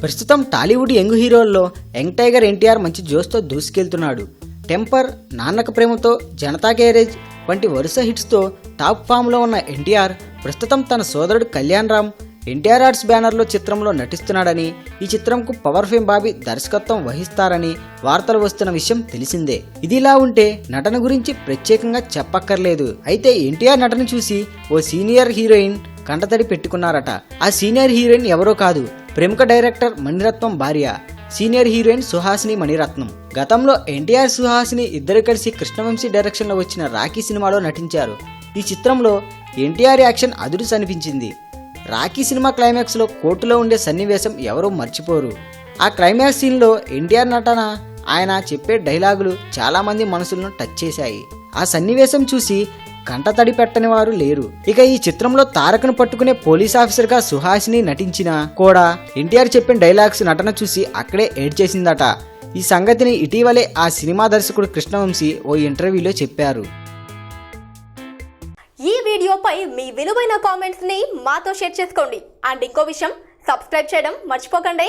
ప్రస్తుతం టాలీవుడ్ యంగ్ హీరోల్లో young tiger NTR మంచి జోస్తో దూసుకెళ్తున్నాడు. టెంపర్ నాన్నక ప్రేమతో జనతా గ్యారేజ్ వంటి వరుస హిట్స్తో టాప్ ఫామ్లో ఉన్న ఎన్టీఆర్ ప్రస్తుతం తన సోదరుడు కళ్యాణ్ రామ్ ఎన్టీఆర్ ఆర్ట్స్ బ్యానర్లో చిత్రంలో నటిస్తున్నాడని ఈ చిత్రంకు పవర్ ఫేమ్ బాబీ దర్శకత్వం వహిస్తారని వార్తలు వస్తున్న విషయం తెలిసిందే. ఇదిలా ఉంటే నటన గురించి ప్రత్యేకంగా చెప్పక్కర్లేదు. అయితే ఎన్టీఆర్ నటన చూసి ఓ సీనియర్ హీరోయిన్ కంటతడి పెట్టుకున్నారట. ఆ సీనియర్ హీరోయిన్ ఎవరో కాదు ప్రముఖ డైరెక్టర్ మణిరత్నం భార్య సీనియర్ హీరోయిన్ సుహాసిని మణిరత్నం. గతంలో ఎన్టీఆర్ సుహాసిని ఇద్దరు కలిసి కృష్ణవంశీ డైరెక్షన్లో వచ్చిన రాఖీ సినిమాలో నటించారు. ఈ చిత్రంలో ఎన్టీఆర్ యాక్షన్ అదురు అనిపించింది. రాఖీ సినిమా క్లైమాక్స్లో కోర్టులో ఉండే సన్నివేశం ఎవరూ మర్చిపోరు. ఆ క్లైమాక్స్ సీన్లో ఎన్టీఆర్ నటన ఆయన చెప్పే డైలాగులు చాలామంది మనసులను టచ్ చేశాయి. ఆ సన్నివేశం చూసి కంటతడి పెట్టని వారు లేరు. ఇక ఈ చిత్రంలో తారకను పట్టుకునే పోలీస్ ఆఫీసర్గా సుహాసిని నటించినా కూడా ఎన్టీఆర్ చెప్పిన డైలాగ్స్ నటన చూసి అక్కడే ఏడ్ చేసిందట ఈ సంగతిని ఇటీవలే ఆ సినిమా దర్శకుడు కృష్ణవంశీ ఓ ఇంటర్వ్యూలో చెప్పారు. ఈ వీడియోపై మీ విలువైన కామెంట్స్ని మాతో షేర్ చేసుకోండి. అండ్ ఇంకో విషయం సబ్స్క్రైబ్ చేయడం మర్చిపోకండి.